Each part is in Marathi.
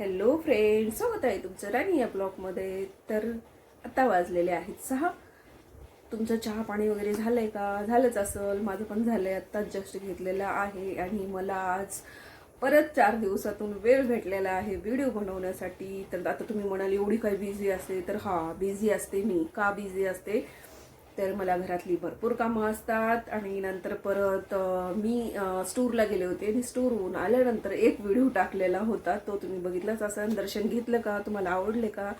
हॅलो फ्रेंड स्वागत आहे तुमचं राणी या ब्लॉगमध्ये. तर आता वाजलेले आहेत सहा. तुमचं चहा पाणी वगैरे झालं आहे का? झालंच असेल. माझं पण झालं आहे आत्ताच जस्ट घेतलेलं आहे आणि मला आज परत चार दिवसातून वेळ भेटलेला आहे व्हिडिओ बनवण्यासाठी. तर आता तुम्ही म्हणाल एवढी काय बिझी असते तर हां बिझी असते मी. का बिझी असते? तर मला घरातली भरपूर कामं असतात आणि नंतर परत मी स्टूरला स्टोरला गेले होते आणि स्टोरहून आल्यानंतर एक व्हिडिओ टाकलेला होता. तो तुम्ही बघितलाच असाल. दर्शन घेतलं का? तुम्हाला आवडले का?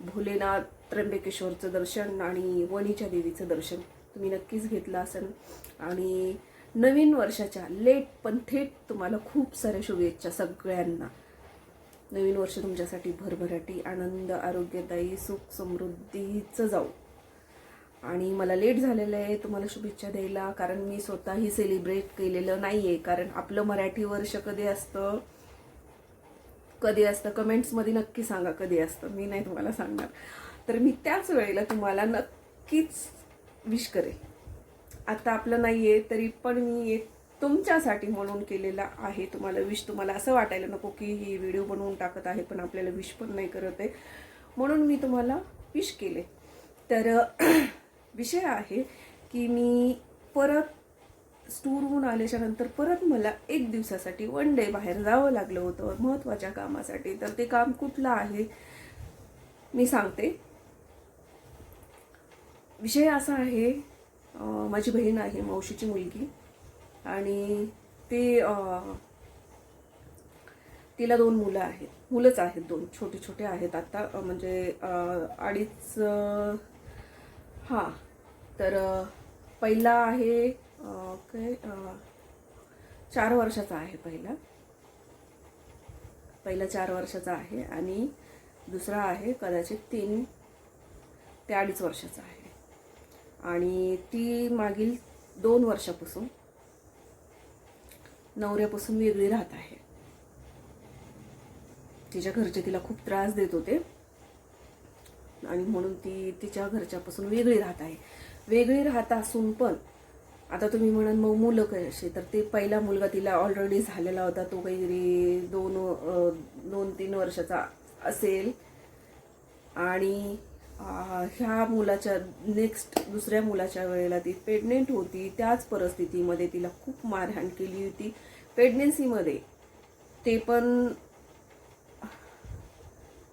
भोलेनाथ त्र्यंबकेश्वरचं दर्शन आणि वणीच्या देवीचं दर्शन तुम्ही नक्कीच घेतलं असेल. आणि नवीन वर्षाच्या लेट पण थेट तुम्हाला खूप साऱ्या शुभेच्छा सगळ्यांना. नवीन वर्ष तुमच्यासाठी भरभराटी आनंद आरोग्यदायी सुख समृद्धीचं जाऊ आणि मला लेट झालेलं आहे तुम्हाला शुभेच्छा द्यायला. कारण मी स्वतःही सेलिब्रेट केलेलं नाही आहे कारण आपलं मराठी वर्ष कधी असतं कधी असतं कमेंट्समध्ये नक्की सांगा कधी असतं. मी नाही तुम्हाला सांगणार. तर मी त्याच वेळेला तुम्हाला नक्कीच विश करेल आता आपलं नाही आहे तरी पण मी एक तुमच्यासाठी म्हणून केलेला आहे. तुम्हाला विश तुम्हाला असं वाटायला नको की ही व्हिडिओ बनवून टाकत आहे पण आपल्याला विश पण नाही करत आहे. म्हणून मी तुम्हाला विश केले. तर विषय आहे की मी परत स्टूरहून आल्याच्यानंतर परत मला एक दिवसासाठी वन डे बाहेर जावं लागलं होतं महत्त्वाच्या कामासाठी. तर ते काम कुठलं आहे? मी सांगते. विषय असा आहे माझी बहीण आहे मावशीची मुलगी. आणि ते तिला दोन मुलं आहेत. मुलंच आहेत दोन छोटे छोटे आहेत. आता म्हणजे अडीच हां. तर पहिला आहे काय चार वर्षाचा आहे पहिला. पहिला चार वर्षाचा आहे आणि दुसरा आहे कदाचित तीन ते अडीच वर्षाचा आहे. आणि ती मागील दोन वर्षापासून नवऱ्यापासून वेगळी राहत आहे. तिच्या घरचे तिला खूप त्रास देत होते. आणि म्हणून ती तिच्या घरच्यापासून वेगळी राहत आहे. वेगळी राहत असून पण आता तुम्ही म्हणाल मग मुलं कसे? तर ते पहिला मुलगा तिला ऑलरेडी झालेला होता तो काहीतरी दोन दोन तीन वर्षाचा असेल. आणि ह्या मुलाच्या नेक्स्ट दुसऱ्या मुलाच्या वेळेला ती प्रेग्नेंट होती. त्याच परिस्थितीमध्ये तिला खूप मारहाण केली होती. प्रेग्नेन्सीमध्ये ते पण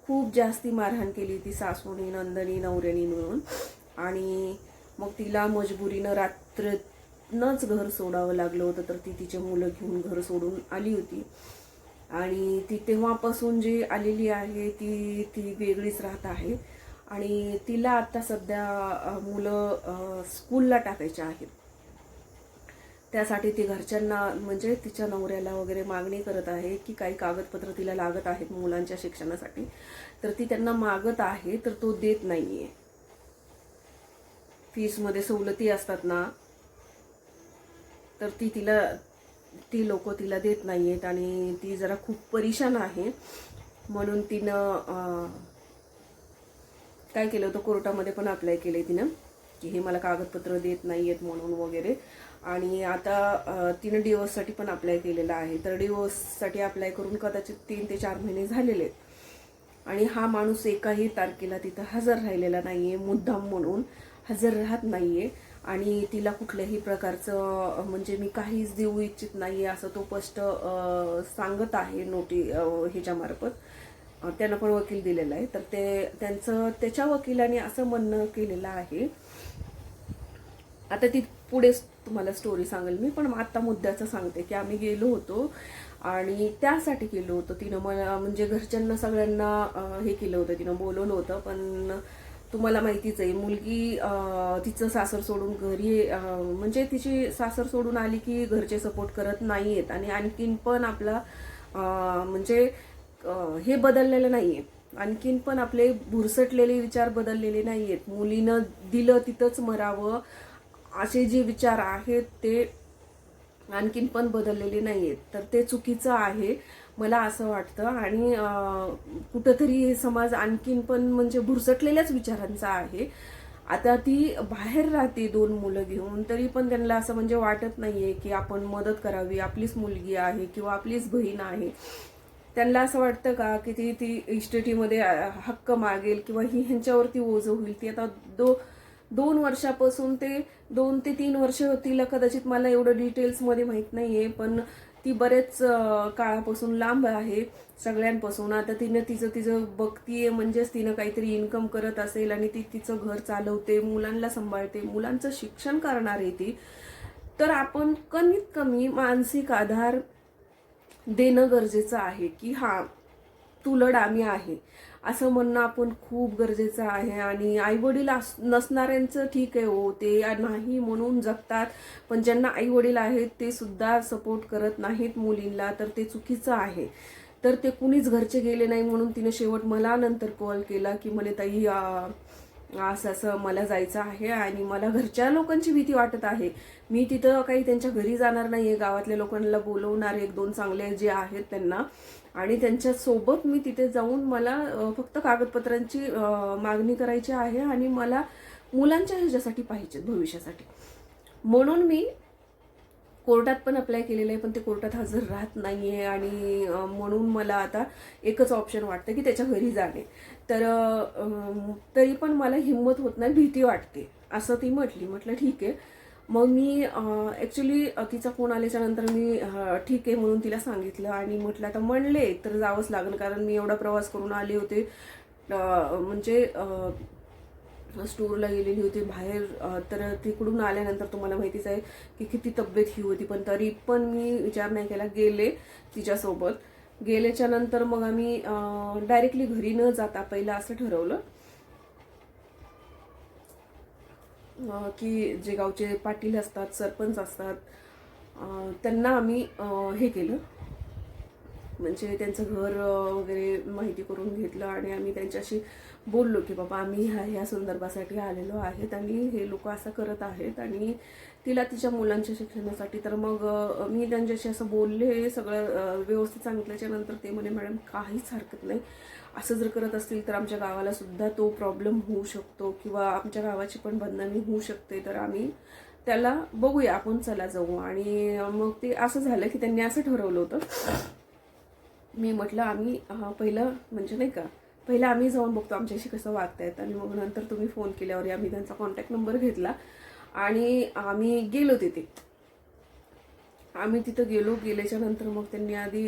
खूप जास्ती मारहाण केली होती सासूनी नंदनी नवऱ्यानी मिळून आणि मग तिला मजबुरीनं रात्रनंच घर सोडावं लागलं होतं तर ती तिचे मुलं घेऊन घर सोडून आली होती. आणि ती तेव्हापासून जी आलेली आहे ती ती वेगळीच राहत आहे. आणि तिला आता सध्या मुलं स्कूलला टाकायचे आहेत. त्यासाठी ती घरच्यांना म्हणजे तिच्या नवऱ्याला वगैरे मागणी करत आहे की काही कागदपत्र तिला लागत आहेत मुलांच्या शिक्षणासाठी. तर ती त्यांना मागत आहे तर तो देत नाहीये. फीसमध्ये सवलती असतात ना तर ती तिला ती लोक तिला देत नाहीयेत आणि ती जरा खूप परेशान आहे. म्हणून तिनं अं, काय केलं होतं कोर्टामध्ये पण अप्लाय केले तिनं की हे मला कागदपत्र देत नाही आहेत म्हणून वगैरे. आणि आता तिनं डिवोर्ससाठी पण अप्लाय केलेला आहे. तर डिवोर्ससाठी अप्लाय करून कदाचित तीन ते चार महिने झालेले. आहेत आणि हा माणूस एकाही तारखेला तिथं हजर राहिलेला नाही आहे मुद्दाम म्हणून हजर राहत नाही आहे आणि तिला कुठल्याही प्रकारचं म्हणजे मी काहीच देऊ इच्छित नाही असं तो स्पष्ट सांगत आहे नोटी ह्याच्यामार्फत. त्यांना त्यानं पण वकील दिलेला आहे. तर ते त्यांचं त्याच्या वकिलाने असं म्हणणं केलेलं आहे. आता ती पुढे तुम्हाला स्टोरी सांगेल मी पण आता मुद्द्याचं सांगते की आम्ही गेलो होतो आणि त्यासाठी गेलो होतो. तिनं मला म्हणजे घरच्यांना सगळ्यांना हे केलं होतं. तिनं बोलवलं होतं पण तुम्हाला माहितीच आहे मुलगी तिचं सासर सोडून घरी म्हणजे तिची सासर सोडून आली की घरचे सपोर्ट करत नाही आहेत आणि आणखीन पण आपला म्हणजे हे बदललेलं नाही आहे आणखीन पण आपले भुरसटलेले विचार बदललेले नाही आहेत मुलीनं दिलं तिथंच मरावं. असे जे विचार आहेत ते आणखीन पण बदललेले नाही आहेत तर ते चुकीचं आहे मला असं वाटतं. आणि कुठंतरी हे समाज आणखीन पण म्हणजे भुरसटलेल्याच विचारांचा आहे. आता ती बाहेर राहते दोन मुलं घेऊन तरी पण त्यांना असं म्हणजे वाटत नाहीये की आपण मदत करावी. आपलीच मुलगी आहे किंवा आपलीच बहीण आहे. त्यांना असं वाटतं का की ती ती इस्टेटीमध्ये हक्क मागेल किंवा ही ह्यांच्यावरती ओझं होईल? ती आता दो दोन वर्षापासून ते दोन ते तीन वर्ष होतील कदाचित मला एवढं डिटेल्समध्ये माहीत नाही आहे पण ती बरेच काळापासून लांब आहे सगळ्यांपासून. आता तिनं तिचं तिचं बघतीये म्हणजेच तिनं काहीतरी इन्कम करत असेल आणि ती तिचं घर चालवते मुलांना सांभाळते मुलांचं शिक्षण करणार आहे ती. तर आपण कमीत कमी मानसिक आधार देणं गरजेचं आहे की हा तुलड आम्ही आहे. असं म्हणणं आपण खूप गरजेचं आहे. आणि आईवडील अस नसणाऱ्यांचं ठीक आहे हो ते नाही म्हणून जगतात. पण ज्यांना आईवडील आहेत ते सुद्धा सपोर्ट करत नाहीत मुलींना तर ते चुकीचं आहे. तर ते कुणीच घरचे गेले नाही म्हणून तिने शेवट मला नंतर कॉल केला की म्हणे ताई असं असं मला जायचं आहे आणि मला घरच्या लोकांची भीती वाटत आहे. मी तिथं काही त्यांच्या घरी जाणार नाही आहे गावातल्या लोकांना बोलवणार एक दोन चांगले जे आहेत त्यांना. आणि त्यांच्यासोबत मी तिथे जाऊन मला फक्त कागदपत्रांची मागणी करायची आहे आणि मला मुलांच्या ह्याच्यासाठी पाहिजेत भविष्यासाठी. म्हणून मी कोर्टात पण अप्लाय केलेलं आहे पण ते कोर्टात हजर राहत नाही आहे आणि म्हणून मला आता एकच ऑप्शन वाटतं की त्याच्या घरी जाणे. तर तरी पण मला हिंमत होत नाही भीती वाटते. असं ती म्हटली. म्हटलं ठीक आहे. मग मी ॲक्च्युली तिचा फोन आल्याच्यानंतर मी ठीक आहे म्हणून तिला सांगितलं आणि म्हटलं आता म्हणले तर जावंच लागेल कारण मी एवढा प्रवास करून आले होते. म्हणजे स्टोरला गेलेली होती बाहेर तर तिकडून आल्यानंतर तुम्हाला माहितीच आहे की किती तब्येत ही होती पण तरी पण मी विचार नाही केला गेले तिच्यासोबत. गेल्याच्यानंतर मग आम्ही डायरेक्टली घरी न जाता पहिलं असं ठरवलं की जे गावचे पाटील असतात सरपंच असतात त्यांना आम्ही हे केलं. म्हणजे त्यांचं घर वगैरे माहिती करून घेतलं आणि आम्ही त्यांच्याशी बोललो की बाबा आम्ही ह्या ह्या संदर्भासाठी आलेलो आहेत आणि हे लोक असं करत आहेत आणि तिला तिच्या मुलांच्या शिक्षणासाठी. तर मग मी त्यांच्याशी असं बोलले सगळं व्यवस्थित सांगितल्याच्या नंतर ते म्हणे मॅडम काहीच हरकत नाही. असं जर करत असतील तर आमच्या गावाला सुद्धा तो प्रॉब्लेम होऊ शकतो किंवा आमच्या गावाची पण बदनामी होऊ शकते. तर आम्ही त्याला बघूया आपण चला जाऊ. आणि मग ते असं झालं की त्यांनी असं ठरवलं होतं मी म्हटलं आम्ही पहिलं म्हणजे नाही का पहिलं आम्ही जाऊन बघतो आमच्याशी कसं वागतायत. आणि मग नंतर तुम्ही फोन केल्यावर आम्ही त्यांचा कॉन्टॅक्ट नंबर घेतला. आणि आम्ही गेलो तिथे. आम्ही तिथं गेलो गेल्याच्यानंतर मग त्यांनी आधी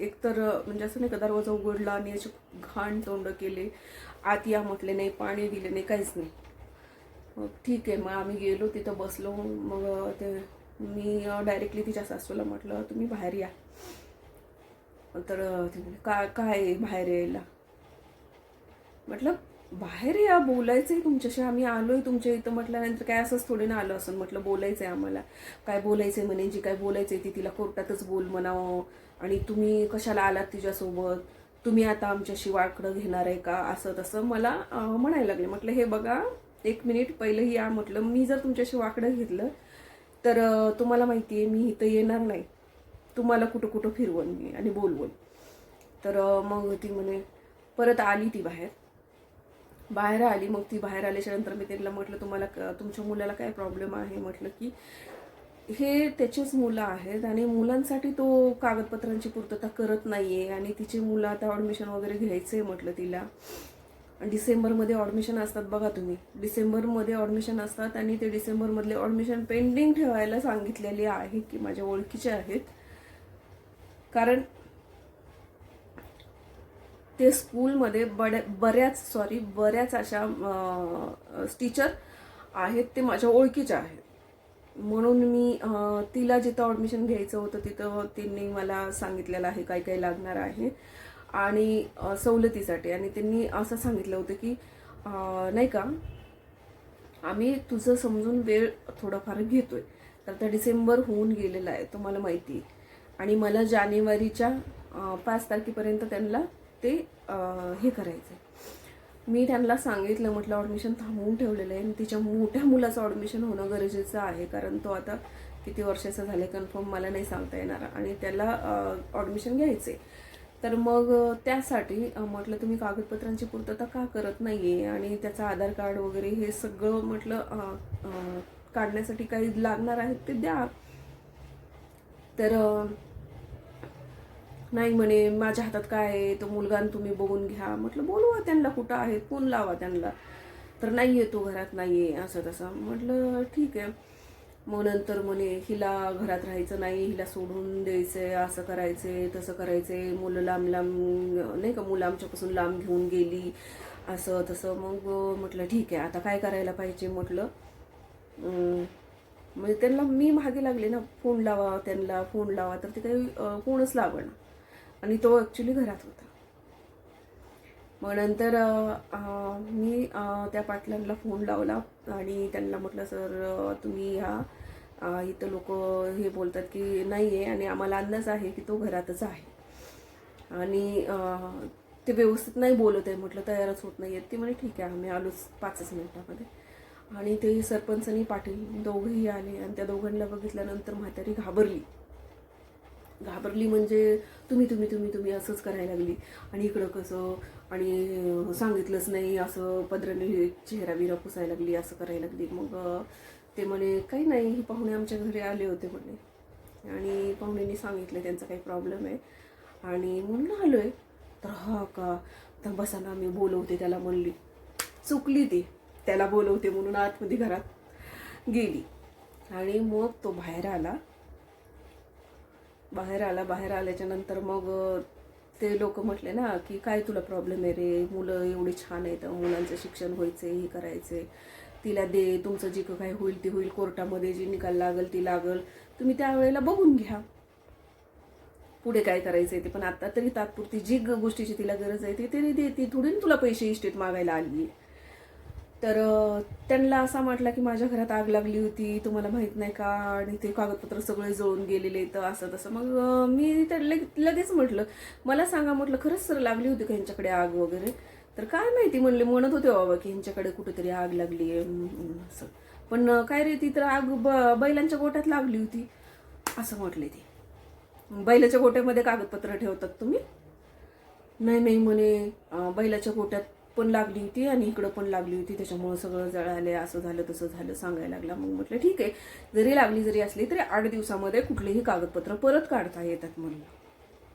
एकतर म्हणजे असं नाही का दरवाजा उघडला आणि असे घाण तोंड केले. आत या म्हटले नाही पाणी दिले नाही काहीच नाही. मग ठीक आहे मग आम्ही गेलो तिथं बसलो. मग ते मी डायरेक्टली तिच्या सासूला म्हटलं तुम्ही बाहेर या. तर काय काय आहे बाहेर यायला? म्हटलं बाहेर या बोलायचं आहे तुमच्याशी. आम्ही आलो आहे तुमच्या इथं म्हटल्यानंतर काय असंच थोडी ना आलं असं. म्हटलं बोलायचं आहे आम्हाला. काय बोलायचं आहे म्हणे? जी काय बोलायचं आहे ती तिला कोर्टातच बोल म्हणावं. आणि तुम्ही कशाला आलात तिच्यासोबत? तुम्ही आता आमच्याशी वाकडं घेणार आहे का? असं तसं मला म्हणायला लागले. म्हटलं हे बघा एक मिनिट पहिलंही या. म्हटलं मी जर तुमच्याशी वाकडं घेतलं तर तुम्हाला माहिती आहे मी इथं येणार नाही. तुम्हाला कुठं कुठं फिरवून मी आणि बोलवण. तर मग ती म्हणे परत आली ती बाहेर. बाहेर आली मग ती बाहेर आल्याच्यानंतर मी त्यांना म्हटलं तुम्हाला क- तुमच्या मुलाला काय प्रॉब्लेम आहे? म्हटलं की हे त्याचेच मुलं आहेत आणि मुलांसाठी तो कागदपत्रांची पूर्तता करत नाही आहे आणि तिची मुलं आता ॲडमिशन वगैरे घ्यायचं आहे म्हटलं तिला. डिसेंबरमध्ये ऑडमिशन असतात बघा तुम्ही. डिसेंबरमध्ये ऑडमिशन असतात आणि ते डिसेंबरमधले ऑडमिशन पेंडिंग ठेवायला सांगितलेले आहे की माझ्या ओळखीचे आहेत. कारण ते स्कूलमध्ये बड्या बऱ्याच सॉरी बऱ्याच अशा टीचर आहेत ते माझ्या ओळखीचे आहेत. म्हणून मी तिला जिथं ॲडमिशन घ्यायचं होतं तिथं त्यांनी मला सांगितलेलं आहे काय काय लागणार आहे आणि सवलतीसाठी. आणि त्यांनी असं सांगितलं होतं की नाही का आम्ही तुझं समजून वेळ थोडाफार घेतोय. तर आता डिसेंबर होऊन गेलेला आहे तुम्हाला माहिती आहे. आणि मला जानेवारीच्या पाच तारखेपर्यंत त्यांना ते हे करायचं आहे मी त्यांना सांगितलं म्हटलं ऑडमिशन थांबवून ठेवलेलं आहे आणि तिच्या मोठ्या मुलाचं ऑडमिशन होणं गरजेचं आहे कारण तो आता किती वर्षाचा झाले कन्फर्म मला नाही सांगता येणार. आणि त्याला ऑडमिशन घ्यायचं आहे तर मग त्यासाठी म्हटलं तुम्ही कागदपत्रांची पूर्तता का करत नाही आहे आणि त्याचं आधार कार्ड वगैरे हे सगळं म्हटलं काढण्यासाठी काही लागणार आहेत ते द्या. तर नाही म्हणे माझ्या हातात काय आहे? तो मुलगा तुम्ही बघून घ्या. म्हटलं बोलवा त्यांना कुठं आहे फोन लावा त्यांना? तर नाही आहे तो घरात नाही आहे असं तसं. म्हटलं ठीक आहे. मग नंतर म्हणे हिला घरात राहायचं नाही हिला सोडून द्यायचं आहे असं करायचंय तसं करायचंय. मुलं लांब लांब नाही का मुलं आमच्यापासून लांब घेऊन गेली असं तसं. मग म्हटलं ठीक आहे आता काय करायला पाहिजे? म्हटलं म्हणजे त्यांना मी मागे लागले ना फोन लावा त्यांना फोन लावा तर ते काही अं, फोनच लावणं आणि तो ॲक्च्युली घरात होता. मग नंतर मी त्या पाटलांना फोन लावला आणि त्यांना म्हटलं सर तुम्ही ह्या इथं लोक हे बोलतात की नाही आहे आणि आम्हाला अंदाज आहे की तो घरातच आहे. आणि ते व्यवस्थित नाही बोलत आहे. म्हटलं तयारच होत नाही आहेत ते म्हणे ठीक आहे आम्ही आलोच पाचच मिनिटामध्ये. आणि ते सरपंच आणि पाटील दोघंही आले आणि त्या दोघांना बघितल्यानंतर म्हातारी घाबरली. घाबरली म्हणजे तुम्ही तुम्ही तुम्ही तुम्ही असंच करायला लागली. आणि इकडं कसं आणि सांगितलंच नाही असं पदराने चेहरा बिरा पुसायला लागली असं करायला लागली. मग ते म्हणे काही नाही हे पाहुणे आमच्या घरी आले होते म्हणे. आणि पाहुण्यांनी सांगितलं त्यांचा काही प्रॉब्लेम आहे. आणि म्हणून आलो आहे तर हा का? तर बसाना आम्ही मी बोलवते त्याला म्हणली. चुकली ती. त्याला बोलवते म्हणून आतमध्ये घरात गेली. आणि मग तो बाहेर आला. बाहेर आला बाहेर आल्याच्यानंतर मग ते लोक म्हटले ना की काय तुला प्रॉब्लेम आहे रे? मुलं एवढी छान आहेत मुलांचं शिक्षण व्हायचंय हे करायचंय. तिला दे तुमचं जे काय होईल ते होईल. कोर्टामध्ये जी निकाल लागल ती लागल. तुम्ही त्यावेळेला बघून घ्या. पुढे काय करायचंय ते. पण आता तरी तात्पुरती जी गोष्टीची तिला गरज आहे ती तरी दे ती थोडी ना तुला पैसे इस्टेट मागायला आली तर त्यांना असा म्हटला की माझ्या घरात आग लागली होती तुम्हाला माहीत नाही का? आणि ते कागदपत्र सगळे जळून गेलेले तर असं तसं. मग मी तर लगे- लगेच म्हटलं मला सांगा म्हटलं खरंच सर लागली होती का ह्यांच्याकडे आग वगैरे? तर काय माहिती म्हणले म्हणत होते बाबा की ह्यांच्याकडे कुठेतरी आग लागली आहे असं. पण काय रे ती तर आग ब- बैलांच्या गोट्यात लागली होती असं म्हटले ती. बैलाच्या गोट्यामध्ये कागदपत्र ठेवतात तुम्ही? नाही नाही म्हणे बैलाच्या गोट्यात पण लागली होती आणि इकडं पण लागली होती. त्याच्यामुळं सगळं जळाले असं झालं तसं झालं सांगायला लागला. मग म्हटलं ठीक आहे. जरी लागली जरी असली तरी आठ दिवसामध्ये कुठलेही कागदपत्र परत काढता येतात म्हणलं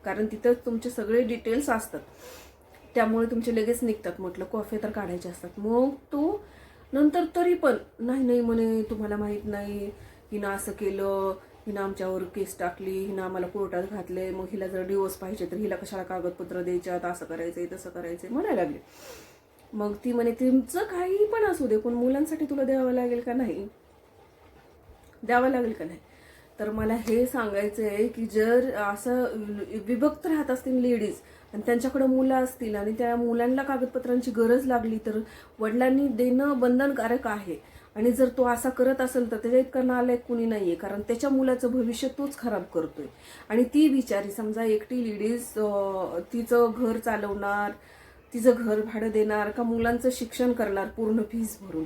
कारण तिथं तुमचे सगळे डिटेल्स असतात. त्यामुळे तुमचे लगेच निघतात. म्हटलं कॉफे तर काढायचे असतात. मग तो नंतर तरी पण. नाही नाही म्हणे तुम्हाला माहीत नाही. हिनं असं केलं. हिनं आमच्यावर केस टाकली. हिनं आम्हाला कोर्टात घातले मग हिला जर डिवोर्स पाहिजे तर हिला कशाला कागदपत्र द्यायच्यात? असं करायचंय तसं करायचंय म्हणायला लागले. मग ती म्हणे तुमचं काही पण असू दे पण मुलांसाठी तुला द्यावं लागेल का नाही? द्यावं लागेल का नाही? तर मला हे सांगायचं आहे की जर असं विभक्त राहत असतील लेडीज आणि त्यांच्याकडे मुलं असतील आणि त्या मुलांना कागदपत्रांची गरज लागली तर वडिलांनी देणं बंधनकारक आहे. आणि जर तो असा करत असेल तर त्याच्या इतका नालायक कुणी आहे कारण त्याच्या मुलाचं भविष्य तोच खराब करतोय. आणि ती बिचारी समजा एकटी लेडीज तिचं घर चालवणार तिचं घर भाडं देणार का मुलांचं शिक्षण करणार पूर्ण फीस भरून?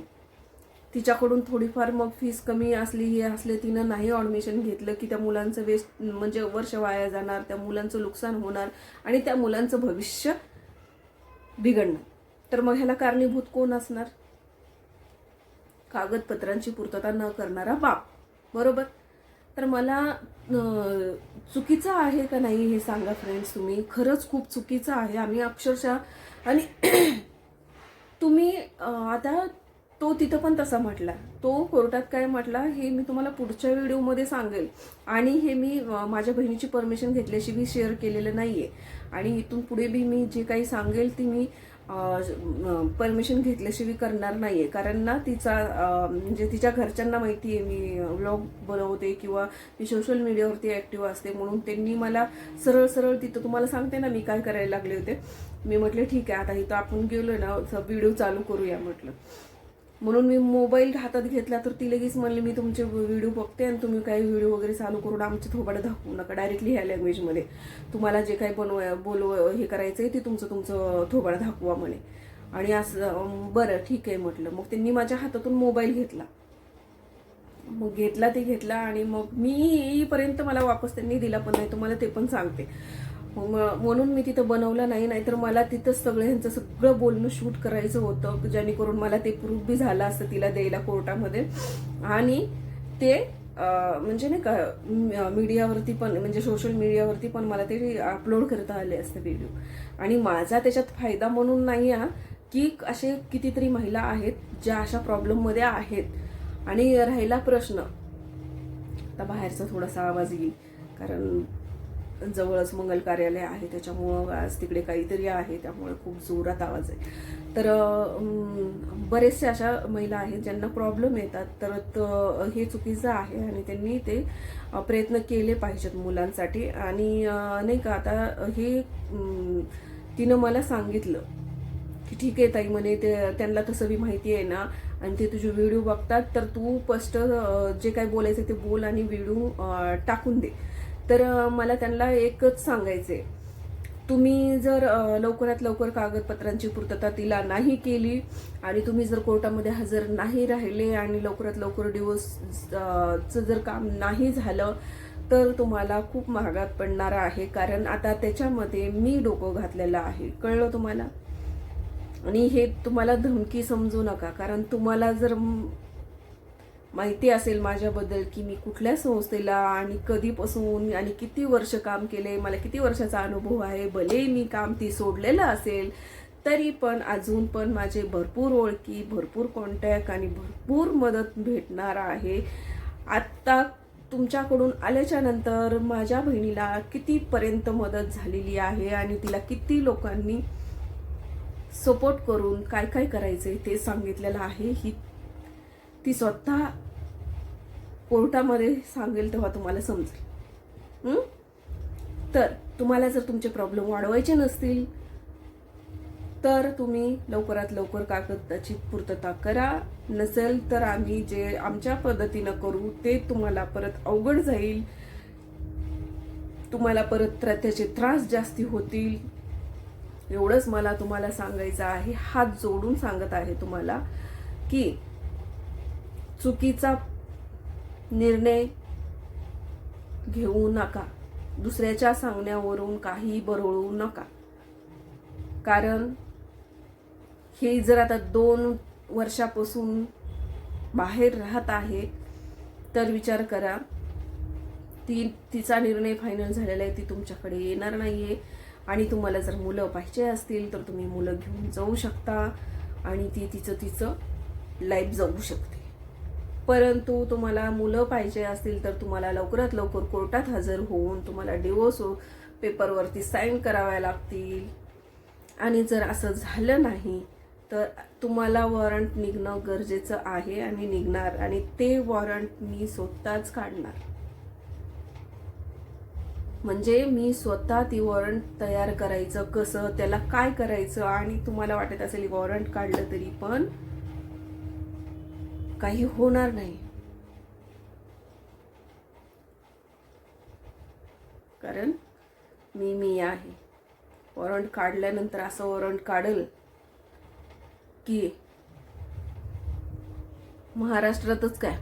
तिच्याकडून थोडीफार मग फीस कमी असली हे असले तिनं नाही ॲडमिशन घेतलं की त्या मुलांचं वेस्ट म्हणजे वर्ष वाया जाणार त्या मुलांचं नुकसान होणार आणि त्या मुलांचं भविष्य बिघडणार. तर मग ह्याला कारणीभूत कोण असणार? कागदपत्रांची पूर्तता न करणारा बाप. बरोबर? तर मला चुकीचं आहे का नाही हे सांगा फ्रेंड्स तुम्ही. खरंच खूप चुकीचं आहे. आम्ही अक्षरशः आणि तुम्ही आता तो तिथं पण तसा म्हटला. तो कोर्टात काय म्हटला हे मी तुम्हाला पुढच्या व्हिडिओमध्ये सांगेल. आणि हे मी माझ्या बहिणीची परमिशन घेतल्याशिवाय शेअर केलेलं नाही आहे आणि इथून पुढे बी मी जे काही सांगेल ती मी परमिशन घेतल्याशिवाय करणार नाही आहे कारण ना तिचा म्हणजे तिच्या घरच्यांना माहिती आहे मी व्लॉग बनवते किंवा मी सोशल मीडियावरती ॲक्टिव्ह असते म्हणून त्यांनी मला सरळ सरळ तिथं तुम्हाला सांगते ना मी काय करायला लागले होते. मी म्हटलं ठीक आहे आता इथं आपण गेलो ना व्हिडिओ चालू करूया म्हटलं. म्हणून मी मोबाईल हातात घेतला तर ती लगेच म्हणली मी तुमचे व्हिडिओ बघते आणि तुम्ही काही व्हिडिओ वगैरे चालू करून आमचे थोबाडं दाखवू नका. डायरेक्टली ह्या लँग्वेजमध्ये तुम्हाला जे काही बनव बोलव हे करायचं आहे ते तुमचं तुमचं थोबाडं दाखवा म्हणे. आणि असं बरं ठीक आहे म्हटलं. मग त्यांनी माझ्या हातातून मोबाईल घेतला. मग घेतला ते घेतला आणि मग मी येईपर्यंत मला वापस त्यांनी दिला पण नाही तुम्हाला ते पण सांगते. म्हणून मी तिथं बनवलं नाही नाहीतर मला तिथं सगळं ह्यांचं सगळं बोलणं शूट करायचं होतं जेणेकरून मला ते प्रूफ बी झालं असतं तिला द्यायला कोर्टामध्ये. आणि ते म्हणजे नाही का मीडियावरती पण म्हणजे सोशल मीडियावरती पण मला ते अपलोड करता आले असते व्हिडिओ आणि माझा त्याच्यात फायदा म्हणून नाही आहे की असे कितीतरी महिला आहेत ज्या अशा प्रॉब्लेममध्ये आहेत. आणि राहिला प्रश्न. आता बाहेरचा थोडासा आवाज येईल कारण जवळच मंगल कार्यालय आहे त्याच्यामुळं आज तिकडे काहीतरी आहे त्यामुळे खूप जोरात आवाज आहे. तर बरेचशा बरेचसे अशा महिला आहेत ज्यांना प्रॉब्लेम येतात तर हे चुकीचं आहे आणि त्यांनी ते प्रयत्न केले पाहिजेत मुलांसाठी. आणि नाही का आता हे तिनं मला सांगितलं की ठीक आहे ताई म्हणे ते त्यांना तसं बी माहिती आहे ना आणि ते तुझे व्हिडिओ बघतात तर तू स्पष्ट जे काही बोलायचं ते बोल आणि व्हिडिओ टाकून दे. तर मला त्यांना एकच सांगायचे तुम्ही जर लवकरात लवकर कागदपत्रांची पूर्तता तिला नाही केली आणि तुम्ही जर कोर्टामध्ये हजर नाही राहिले आणि लवकरात लवकर डिवोर्सचं जर काम नाही झालं तर तुम्हाला खूप महागात पडणार आहे. कारण आता त्याच्यामध्ये मी डोकं घातलेलं आहे. कळलं तुम्हाला? आणि हे तुम्हाला धमकी समजू नका. कारण तुम्हाला जर माहिती असेल माझ्याबद्दल की मी कुठल्या संस्थेला आणि कधीपासून आणि किती वर्ष काम केले मला किती वर्षाचा अनुभव आहे भले मी काम ती सोडलेलं असेल तरी पण अजून पण माझे भरपूर ओळखी भरपूर कॉन्टॅक्ट आणि भरपूर मदत भेटणार आहे. आत्ता तुमच्याकडून आल्याच्यानंतर माझ्या बहिणीला कितीपर्यंत मदत झालेली आहे आणि तिला किती लोकांनी सपोर्ट करून काय काय करायचंय ते सांगितलेलं आहे. ही ती स्वतः कोर्टामध्ये सांगेल तेव्हा तुम्हाला समजेल. तर तुम्हाला जर तुमचे प्रॉब्लेम वाढवायचे नसतील तर तुम्ही लवकरात लवकर कागदाची पूर्तता करा. नसेल तर आम्ही जे आमच्या पद्धतीनं करू ते तुम्हाला परत अवघड जाईल. तुम्हाला परत त्याचे त्रास जास्ती होतील. एवढंच मला तुम्हाला सांगायचं आहे. हात जोडून सांगत आहे तुम्हाला की चुकीचा निर्णय घेऊ नका. दुसऱ्याच्या सांगण्यावरून काही बरळू नका. कारण हे जर आता दोन वर्षापासून बाहेर राहत आहे तर विचार करा. ती तिचा निर्णय फायनल झालेला आहे ती तुमच्याकडे येणार नाही आहे आणि तुम्हाला जर मुलं पाहिजे असतील तर तुम्ही मुलं घेऊन जाऊ शकता. आणि ती तिचं तिचं लाईफ जगू शकते. परंतु तुम्हाला मुलं पाहिजे असतील तर तुम्हाला लवकरात लवकर कोर्टात हजर होऊन तुम्हाला डिवोर्स पेपरवरती साईन कराव्या लागतील. आणि जर असं झालं नाही तर तुम्हाला वॉरंट निघणं गरजेचं आहे आणि निघणार. आणि ते वॉरंट मी स्वतःच काढणार. म्हणजे मी स्वतः ती वॉरंट तयार करायचं कसं त्याला काय करायचं आणि तुम्हाला वाटत असेल वॉरंट काढलं तरी पण काही होणार नाही. कारण मी मी आहे. वॉरंट काढल्यानंतर असं वॉरंट काढल की महाराष्ट्रातच काय?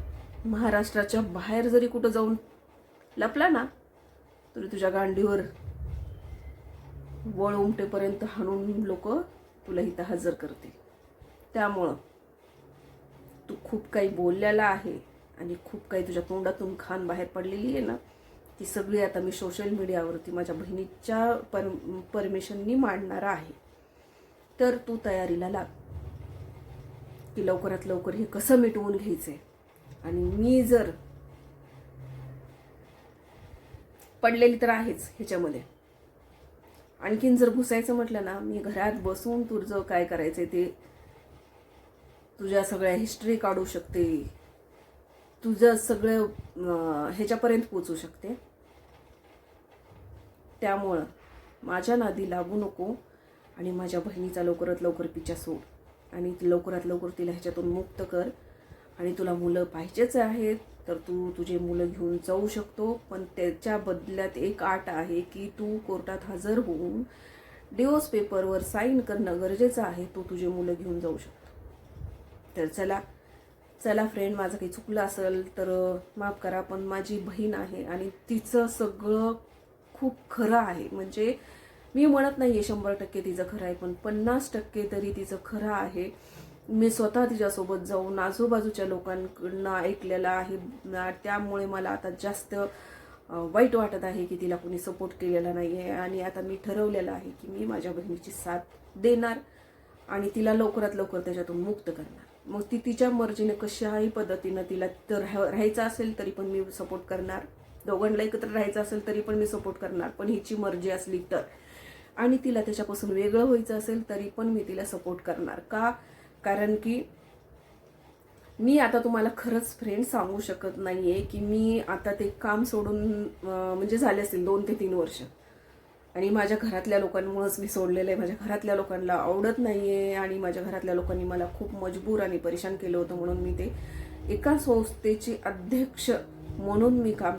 महाराष्ट्राच्या बाहेर जरी कुठं जाऊन लपला ना तरी तुझ्या गांडीवर वळ उमटेपर्यंत हाणून लोक तुला इथं हजर करतील. त्यामुळं खूप काही बोललेला आहे आणि खूप काही तुझ्या तोंडातून खान बाहेर पडलेली आहे ना ती सगळी आता मी सोशल मीडियावरती माझ्या बहिणीच्या पर परमिशननी मांडणार आहे. तर तू तयारीला लाग. की लवकरात लवकर हे कसं मिटवून घ्यायचंय? आणि मी जर पडलेली तर आहेच ह्याच्यामध्ये. आणखीन जर घुसायचं म्हटलं ना मी घरात बसून तुझं काय करायचंय ते तुझ्या सगळ्या हिस्ट्री काढू शकते. तुझं सगळं ह्याच्यापर्यंत पोचू शकते. त्यामुळं माझ्या नादी लागू नको आणि माझ्या बहिणीचा लवकरात लवकर पिच्छा सोड. आणि लवकरात लवकर तिला ह्याच्यातून मुक्त कर. आणि तुला मुलं पाहिजेच आहेत तर तू तुझे मुलं घेऊन जाऊ शकतो. पण त्याच्या बदल्यात एक आट आहे की तू कोर्टात हजर होऊन डिवोर्स पेपरवर साईन करणं गरजेचं आहे. तू तुझे मुलं घेऊन जाऊ शकतो. तर चला चला फ्रेंड माझं काही चुकलं असेल तर माफ करा पण माझी बहीण आहे आणि तिचं सगळं खूप खरं आहे. म्हणजे मी म्हणत नाही आहे शंभर टक्के तिचं खरं आहे पण पन्नास टक्के तरी तिचं खरं आहे. मी स्वतः तिच्यासोबत जाऊन आजूबाजूच्या लोकांकडनं ऐकलेलं आहे. त्यामुळे मला आता जास्त वाईट वाटत आहे की तिला कोणी सपोर्ट केलेला नाही आहे आणि आता मी ठरवलेलं आहे की मी माझ्या बहिणीची साथ देणार आणि तिला लवकरात लवकर त्याच्यातून मुक्त करणार. मग ती तिच्या मर्जीने कशाही पद्धतीनं तिला तर राहायचं असेल तरी पण मी सपोर्ट करणार. दोघांना एकत्र राहायचं असेल तरी पण मी सपोर्ट करणार. पण हिची मर्जी असली तर. आणि तिला त्याच्यापासून वेगळं व्हायचं असेल तरी पण मी तिला सपोर्ट करणार. का? कारण की मी आता तुम्हाला खरंच फ्रेंड सांगू शकत नाही आहे की मी आता ते काम सोडून म्हणजे झाले असतील दोन ते तीन वर्ष. आणि माझ्या घरातल्या लोकांमुळंच मी सोडलेलं आहे. माझ्या घरातल्या लोकांना आवडत नाही आहे आणि माझ्या घरातल्या लोकांनी मला खूप मजबूर आणि परेशान केलं होतं म्हणून मी ते एका संस्थेची अध्यक्ष म्हणून मी काम